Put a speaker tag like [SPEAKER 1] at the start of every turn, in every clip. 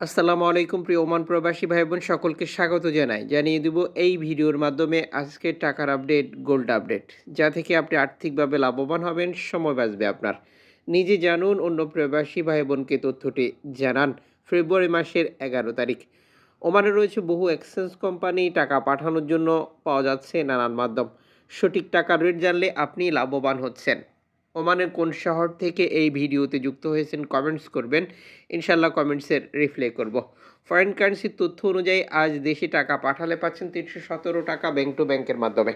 [SPEAKER 1] আসসালামু আলাইকুম প্রিয় ওমান প্রবাসী ভাই বোন সকলকে স্বাগত জানাই। জানিয়ে দেব এই ভিডিওর মাধ্যমে আজকের টাকার আপডেট, গোল্ড আপডেট, যা থেকে আপনি আর্থিকভাবে লাভবান হবেন, সময় বাঁচবে আপনার। নিজে জানুন, অন্য প্রবাসী ভাই বোনকে তথ্যটি জানান ফেব্রুয়ারি মাসের এগারো তারিখ। ওমানে রয়েছে বহু এক্সচেঞ্জ কোম্পানি টাকা পাঠানোর জন্য পাওয়া যাচ্ছে নানান মাধ্যম। সঠিক টাকার রেট জানলে আপনি লাভবান হচ্ছেন। ওমানের কোন শহর থেকে এই ভিডিওতে যুক্ত হয়েছেন কমেন্টস করবেন। ইনশাল্লাহ কমেন্টসের রিপ্লে করব। ফরেন কারেন্সির তথ্য অনুযায়ী আজ দেশে টাকা পাঠালে পাচ্ছেন তিনশো সতেরো টাকা ব্যাংক টু ব্যাংকের মাধ্যমে।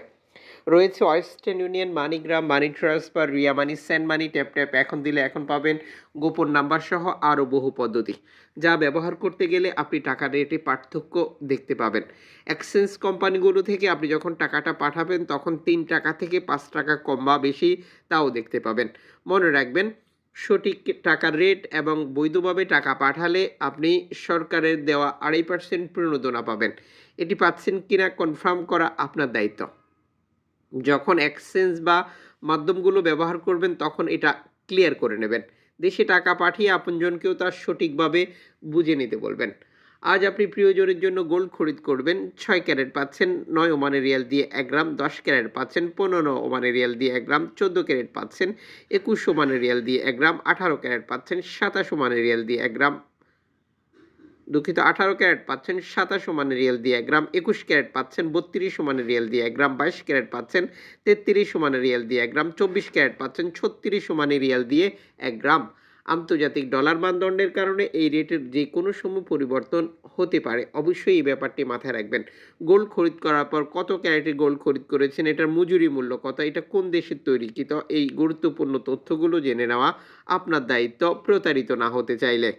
[SPEAKER 1] রয়েছে Western Union, MoneyGram, money transfer, Ria money send money, tap tap. এখন দিলে এখন পাবেন গোপন নাম্বার সহ আরও বহু পদ্ধতি। যা ব্যবহার করতে গেলে আপনি টাকা রেটে পার্থক্য দেখতে পাবেন। এক্সচেঞ্জ কোম্পানিগুলো থেকে আপনি যখন টাকাটা পাঠাবেন, তখন তিন টাকা থেকে পাঁচ টাকা কম বা বেশি তাও দেখতে পাবেন। মনে রাখবেন, সঠিক টাকার রেট এবং বৈধভাবে টাকা পাঠালে আপনি সরকারের দেওয়া আড়াই পার্সেন্ট প্রণোদনা পাবেন। এটি পাচ্ছেন কিনা কনফার্ম করা আপনার দায়িত্ব। যখন এক্সচেঞ্জ বা মাধ্যমগুলো ব্যবহার করবেন, তখন এটা ক্লিয়ার করে নেবেন। দেশে টাকা পাঠিয়ে আপনজনকেও তার সঠিকভাবে বুঝে নিতে বলবেন। আজ আপনি প্রিয়জনের জন্য গোল্ড খরিদ করবেন, ছয় ক্যারেট পাচ্ছেন, নয় ওমানের রিয়াল দিয়ে এক গ্রাম, দশ ক্যারেট পাচ্ছেন, পনেরো ওমানের রিয়াল দিয়ে এক গ্রাম, চোদ্দ ক্যারেট পাচ্ছেন, একুশ ওমানের রিয়াল দিয়ে এক গ্রাম, আঠারো ক্যারেট পাচ্ছেন, সাতাশ ওমানের রিয়াল দিয়ে এক গ্রাম দুঃখিত, আঠারো ক্যারেট পাচ্ছেন সাতাশ ওমানের রিয়েল দিয়ে এক গ্রাম, একুশ ক্যারেট পাচ্ছেন বত্রিশ ওমানের রিয়েল দিয়ে এক গ্রাম, বাইশ ক্যারেট পাচ্ছেন তেত্রিশ ওমানের রিয়াল দিয়ে এক গ্রাম, চব্বিশ ক্যারেট পাচ্ছেন ছত্রিশ ওমানের রিয়েল দিয়ে এক গ্রাম। আন্তর্জাতিক ডলার মানদণ্ডের কারণে এই রেটের যে কোনো সময় পরিবর্তন হতে পারে। অবশ্যই এই ব্যাপারটি মাথায় রাখবেন। গোল্ড খরিদ করার পর কত ক্যারেটের গোল্ড খরিদ করেছেন, এটার মজুরি মূল্য কত, এটা কোন দেশের তৈরিকৃত এই গুরুত্বপূর্ণ তথ্যগুলো জেনে নেওয়া আপনার দায়িত্ব প্রতারিত না হতে চাইলে।